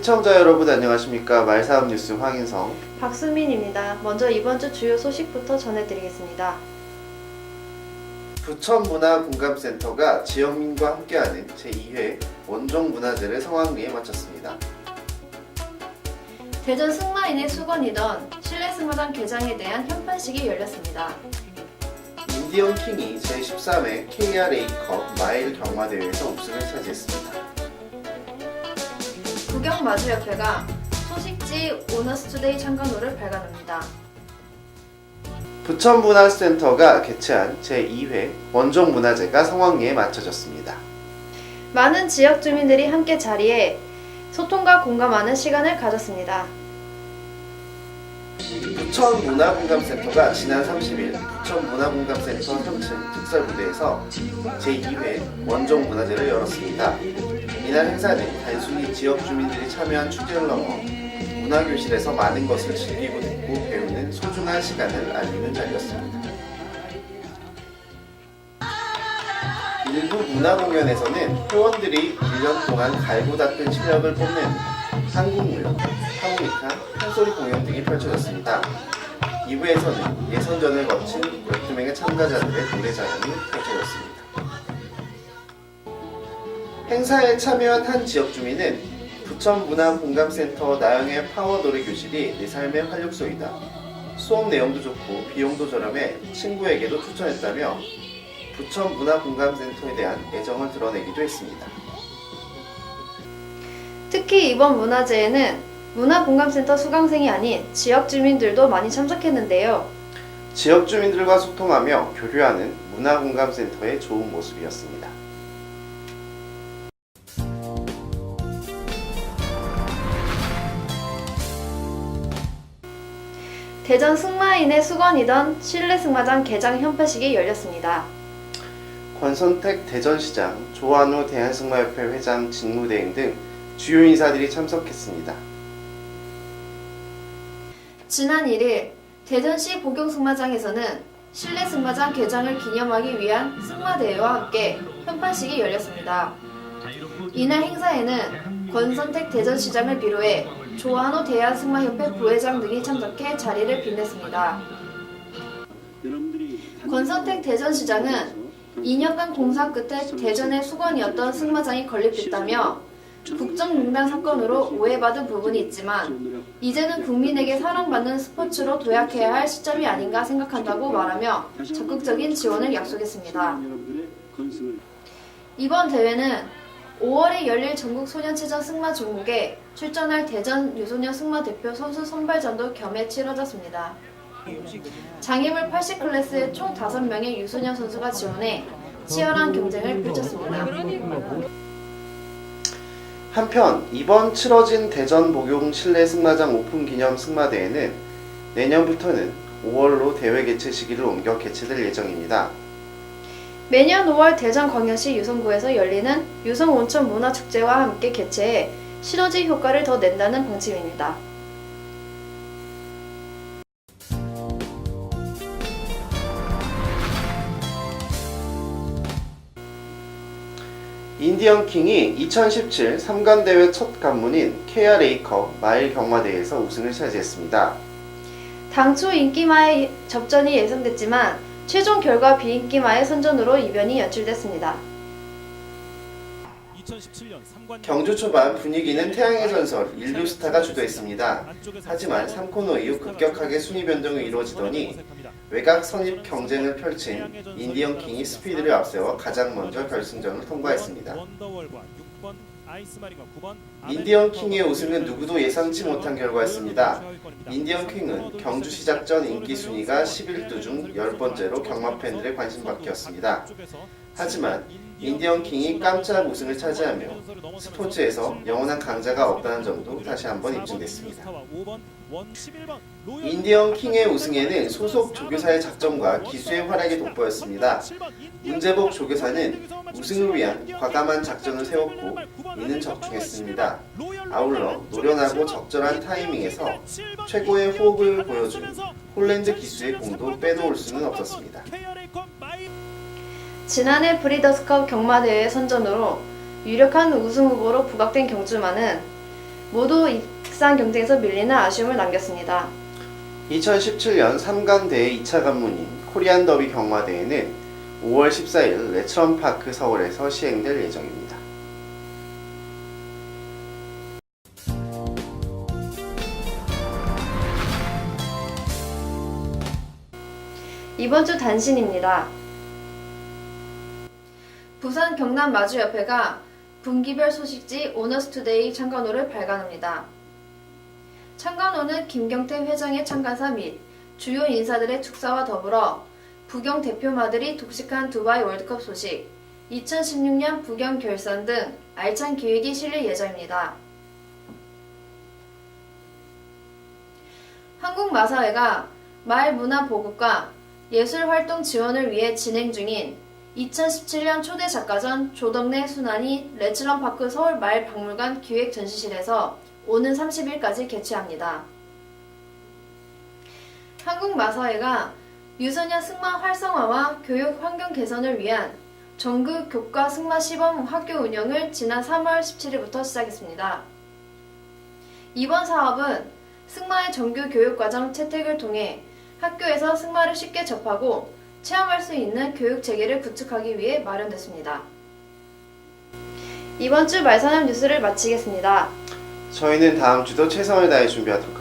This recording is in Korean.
시청자 여러분 안녕하십니까 말사업 뉴스 황인성 박수민입니다. 먼저 이번 주 주요 소식부터 전해드리겠습니다. 부천문화공감센터가 지역민과 함께하는 제2회 원종문화제를 성황리에 마쳤습니다. 대전 승마인의 수건이던 실내 승마장 개장에 대한 현판식이 열렸습니다. 인디언 킹이 제13회 KRA컵 마일 경마대회에서 우승을 차지했습니다. 구경마주협회가 소식지 오너스투데이 참관호를 발간합니다. 부천문화센터가 개최한 제2회 원종문화제가 성황리에 마쳐졌습니다. 많은 지역 주민들이 함께 자리에 소통과 공감하는 시간을 가졌습니다. 부천문화공감센터가 지난 30일 부천문화공감센터 3층 특설무대에서 제2회 원종문화제를 열었습니다. 이날 행사는 단순히 지역 주민들이 참여한 축제를 넘어 문화교실에서 많은 것을 즐기고 듣고 배우는 소중한 시간을 알리는 자리였습니다. 일부 문화공연에서는 회원들이 1년 동안 갈고 닦은 실력을 뽐내는 한국무용, 하모니카, 판소리 공연 등이 펼쳐졌습니다. 2부에서는 예선전을 거친 12명의 참가자들의 노래자랑이 펼쳐졌습니다. 행사에 참여한 한 지역 주민은 부천 문화공감센터 나영의 파워 노래 교실이 내 삶의 활력소이다. 수업 내용도 좋고 비용도 저렴해 친구에게도 추천했다며 부천 문화공감센터에 대한 애정을 드러내기도 했습니다. 특히 이번 문화제에는 문화공감센터 수강생이 아닌 지역 주민들도 많이 참석했는데요. 지역 주민들과 소통하며 교류하는 문화공감센터의 좋은 모습이었습니다. 대전 승마인의 수건이던 실내 승마장 개장 현판식이 열렸습니다. 권선택 대전시장, 조한우 대한승마협회 회장 직무대행 등 주요 인사들이 참석했습니다. 지난 1일 대전시 복용승마장에서는 실내 승마장 개장을 기념하기 위한 승마대회와 함께 현판식이 열렸습니다. 이날 행사에는 권선택 대전시장을 비롯해 조한호 대한승마협회 부회장 등이 참석해 자리를 빛냈습니다. 권선택 대전시장은 2년간 공사 끝에 대전의 수건이었던 승마장이 건립됐다며 국정농단 사건으로 오해받은 부분이 있지만 이제는 국민에게 사랑받는 스포츠로 도약해야 할 시점이 아닌가 생각한다고 말하며 적극적인 지원을 약속했습니다. 이번 대회는 5월에 열릴 전국 소년체전 승마 종목에 출전할 대전 유소년 승마 대표 선수 선발전도 겸해 치러졌습니다. 장애물 80 클래스의 총 5명의 유소년 선수가 지원해 치열한 경쟁을 펼쳤습니다. 한편 이번 치러진 대전 복용 실내 승마장 오픈 기념 승마대회는 내년부터는 5월로 대회 개최 시기를 옮겨 개최될 예정입니다. 매년 5월 대전 광역시 유성구에서 열리는 유성 온천 문화 축제와 함께 개최해 시너지 효과를 더 낸다는 방침입니다. 인디언 킹이 2017 3관 대회 첫 관문인 KRA컵 마일 경마대회에서 우승을 차지했습니다. 당초 인기마의 접전이 예상됐지만 최종 결과 비인기마의 선전으로 이변이 연출됐습니다. 2017년 3관 경주 초반 분위기는 태양의 전설 인류스타가 주도했습니다. 하지만 3코너 이후 급격하게 순위 변동이 이루어지더니 외곽 선입 경쟁을 펼친 인디언 킹이 스피드를 앞세워 가장 먼저 결승전을 통과했습니다. 원더월과 6번 아이스마린과 9번 인디언 킹의 우승은 누구도 예상치 못한 결과였습니다. 인디언 킹은 경주 시작 전 인기 순위가 11두 중 10번째로 경마 팬들의 관심 밖이었습니다. 하지만 인디언 킹이 깜짝 우승을 차지하며 스포츠에서 영원한 강자가 없다는 점도 다시 한번 입증됐습니다. 인디언 킹의 우승에는 소속 조교사의 작정과 기수의 활약이 돋보였습니다. 문재복 조교사는 우승을 위한 과감한 작전을 세웠고 이는 적중했습니다. 아울러 노련하고 적절한 타이밍에서 최고의 호흡을 보여준 홀랜드 기수의 공도 빼놓을 수는 없었습니다. 지난해 브리더스컵 경마대회 선전으로 유력한 우승 후보로 부각된 경주마는 모두 입상 경쟁에서 밀리는 아쉬움을 남겼습니다. 2017년 3강 대회 2차 관문인 코리안 더비 경마대회는 5월 14일 레츠런파크 서울에서 시행될 예정입니다. 이번 주 단신입니다. 부산 경남 마주협회가 분기별 소식지 오너스투데이 참관호를 발간합니다. 참관호는 김경태 회장의 참가사 및 주요 인사들의 축사와 더불어 부경 대표마들이 독식한 두바이 월드컵 소식, 2016년 부경 결선 등 알찬 기획이 실릴 예정입니다. 한국마사회가 마을 문화 보급과 예술 활동 지원을 위해 진행 중인 2017년 초대 작가전 조덕내 순환이 레츠런파크 서울 마을 박물관 기획 전시실에서 오는 30일까지 개최합니다. 한국마사회가 유소년 승마 활성화와 교육 환경 개선을 위한 전국 교과 승마 시범 학교 운영을 지난 3월 17일부터 시작했습니다. 이번 사업은 승마의 정규 교육과정 채택을 통해 학교에서 승마를 쉽게 접하고 체험할 수 있는 교육 체계를 구축하기 위해 마련됐습니다. 이번 주 말산업 뉴스를 마치겠습니다. 저희는 다음 주도 최선을 다해 준비하도록